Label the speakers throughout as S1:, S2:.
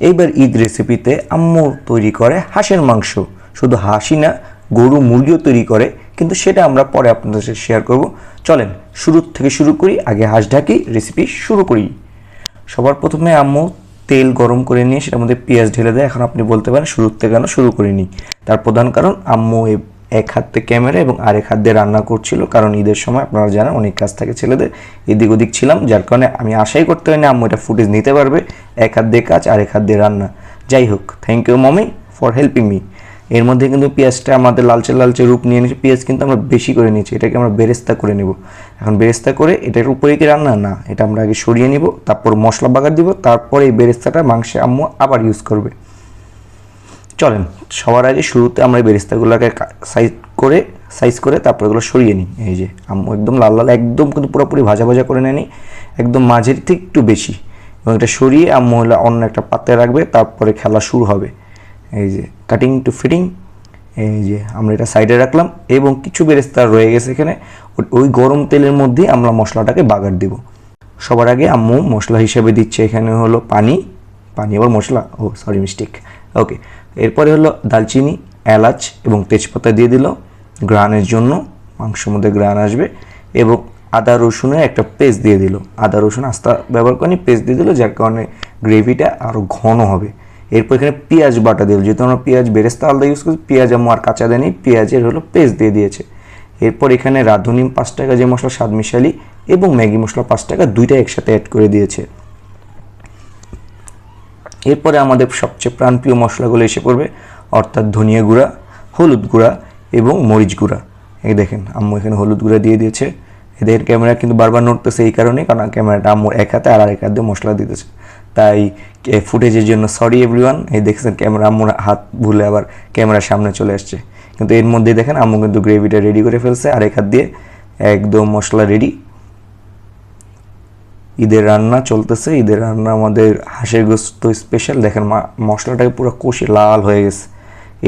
S1: এইবার ঈদ রেসিপিতে আম্মু তৈরি করে হাঁসের মাংস। শুধু হাঁসই না, গরু মুরগিও তৈরি করে, কিন্তু সেটা আমরা পরে আপনাদের সাথে শেয়ার করব। চলেন শুরু থেকে শুরু করি, আগে হাঁস ঢাকি রেসিপি শুরু করি। সবার প্রথমে আম্মু তেল গরম করে নিয়ে সেটার মধ্যে পেঁয়াজ ঢেলে দেয়। এখন আপনি বলতে পারেন শুরু থেকে কেন শুরু করিনি তার প্রধান কারণ, আম্মু এক হাতে ক্যামেরা এবং আরেক হাত দিয়ে রান্না করছিল। কারণ ঈদের সময় আপনারা জানেন অনেক কাজ থাকে ছেলেদের। এদিক ওদিক ছিলাম, যার কারণে আমি আশাই করতে পারিনি আম্মু এটা ফুটেজ নিতে পারবে। এক হাত দিয়ে কাজ, আরেক হাত দিয়ে রান্না। যাই হোক thank you mommy for helping me এর মধ্যে কিন্তু পেঁয়াজটা আমাদের লালচে লালচে রূপ নিয়ে নিয়েছে। পেঁয়াজ কিন্তু আমরা বেশি করে নিয়েছি, এটাকে আমরা বেরেস্তা করে নেব। এখন বেরেস্তা করে এটার উপরে কি রান্না? না, এটা আমরা আগে সরিয়ে নিব, তারপর মশলা বাগার দিব, তারপরে এই বেরেস্তাটা মাংসে আম্মু আবার ইউজ করবে। চলেন, সবার আগে শুরুতে আমরা বেরেস্তাগুলোকে সাইজ করে সাইজ করে তারপর এগুলো সরিয়ে নিই। এই যে একদম লাল লাল, একদম কিন্তু পুরোপুরি ভাজা ভাজা করে নেয়নি, একদম মাঝের থেকে একটু বেশি। এবং এটা সরিয়ে আম্মু অন্য একটা পাত্রে রাখবে, তারপরে খেলা শুরু হবে। এই যে কাটিং টু ফিটিং এই যে, আমরা এটা সাইডে রাখলাম, এবং কিছু বেরেস্তা রয়ে গেছে এখানে ওই গরম তেলের মধ্যেই আমরা মশলাটাকে বাগার দিব। সবার আগে আম্মু মশলা হিসেবে দিচ্ছে, এখানে হলো পানি পানি আবার মশলা, ও সরি মিস্টেক ওকে এরপরে হলো দালচিনি, এলাচ এবং তেজপাতা দিয়ে দিল। গ্রানের জন্য মাংসের মধ্যে গ্রান আসবে এবং আদা রসুনের একটা পেস্ট দিয়ে দিল। আদা রসুন আস্তা ব্যবহার করেনি, পেস্ট দিয়ে দিল, যার কারণে গ্রেভিটা আরও ঘন হবে। এরপর এখানে পেঁয়াজ বাটা দিল। যেহেতু আমরা পেঁয়াজ বেরেস্তা আলাদা ইউজ করছি, পেঁয়াজ আমি আর কাঁচা দেয়নি, পেঁয়াজের হলো পেস্ট দিয়ে দিয়েছে। এরপর এখানে রাঁধুনি পাঁচ টাকা যে মশলা, স্বাদ মিশালি এবং ম্যাগি মশলা পাঁচ টাকা, দুইটা একসাথে অ্যাড করে দিয়েছে। এরপরে আমাদের সবচেয়ে প্রাণপ্রিয় মশলাগুলো এসে পড়বে, অর্থাৎ ধনিয়া গুঁড়া, হলুদ গুঁড়া এবং মরিচ গুঁড়া। এই দেখেন, আম্মু এখানে হলুদ গুঁড়া দিয়ে দিয়েছে। এদের ক্যামেরা কিন্তু বারবার নড়তেছে এই কারণে, কারণ ক্যামেরাটা আম্মুর এক হাতে আর আরেক হাত মশলা দিতেছে। তাই ফুটেজের জন্য সরি এভরিওয়ান এই দেখেছেন ক্যামেরা আম্মুর হাত ভুলে আবার ক্যামেরার সামনে চলে আসছে। কিন্তু এর মধ্যে দেখেন, আম্মু কিন্তু গ্রেভিটা রেডি করে ফেলছে আর এক হাত দিয়ে একদম মশলা রেডি ঈদের রান্না চলতেছে, ঈদের রান্না আমাদের হাঁসের গোস্ত স্পেশাল দেখেন মশলাটাকে পুরো কষে লাল হয়ে গেছে।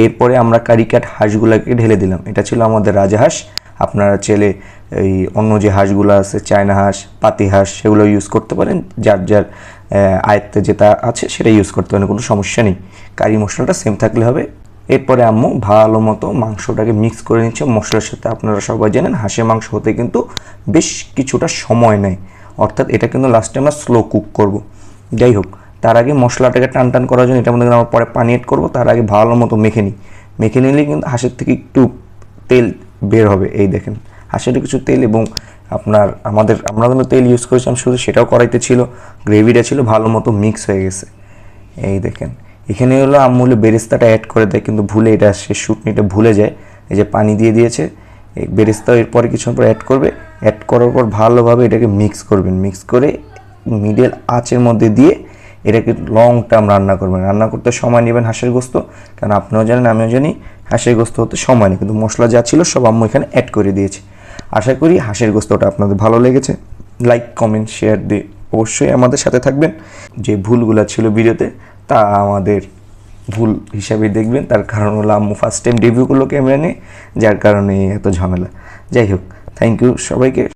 S1: এরপরে আমরা কারিকাট হাঁসগুলোকে ঢেলে দিলাম। এটা ছিল আমাদের রাজহাঁস আপনারা চেলে এই অন্য যে হাঁসগুলো আছে, চায়না হাঁস, পাতি হাঁস, সেগুলো ইউজ করতে পারেন। যার যার আয়ত্তে যেটা আছে সেটা ইউজ করতে পারেন, কোনো সমস্যা নেই। কারি মশলাটা সেম থাকলে হবে। এরপরে আম্মু ভালো মতো মাংসটাকে মিক্স করে নিচ্ছে। মশলার সাথে আপনারা সবাই জানেন, হাঁসের মাংস হতে কিন্তু বেশ কিছুটা সময় নেয়। অর্থাৎ এটা কিন্তু লাস্টে আমরা স্লো কুক করব। যাই হোক তার আগে মশলাটাকে টান টান করার জন্য এটার মধ্যে আমরা পরে পানি এড করব, তার আগে ভালো মতো মেখে নিই। মেখে নিলে কিন্তু হাঁসের থেকে একটু তেল বের হবে, এই দেখেন। হাঁসের কিছু তেল এবং আপনার আমাদের, আমরা কিন্তু তেল ইউজ করেছিলাম শুধু সেটাও করাইতে ছিল গ্রেভিটা ছিল, ভালো মতো মিক্স হয়ে গেছে। এই দেখেন, এখানে হলো আম্মুলে বেরেস্তাটা অ্যাড করে দেয়, কিন্তু ভুলে এটা, সে শুটনিটা ভুলে যায়। এই যে পানি দিয়ে দিয়েছে বেরেস্তা এরপরে কিছুক্ষণ পর অ্যাড করবে। অ্যাড করার পর ভালোভাবে এটাকে মিক্স করবেন। মিক্স করে মিডল আঁচের মধ্যে দিয়ে এটাকে লং টার্ম রান্না করবেন। রান্না করতে সময় নেবেন হাঁসের গোস্ত। কারণ আপনিও জানেন, আমিও জানি হাঁসের গোস্ত হতে সময় নেই। কিন্তু মশলা যা ছিল সব আম্মু এখানে অ্যাড করে দিয়েছে। আশা করি হাঁসের গোস্তটা আপনাদের ভালো লেগেছে। লাইক কমেন্ট শেয়ার দিয়ে অবশ্যই আমাদের সাথে থাকবেন। যে ভুলগুলো ছিল ভিডিওতে তা আমাদের ভুল হিসাবে দেখবেন। তার কারণ হলো আম্মু ফার্স্ট টাইম ডেবিউগুলোকে ক্যামেরা নিয়ে, যার কারণে এত ঝামেলা। যাই হোক থ্যাংক ইউ সবাইকে।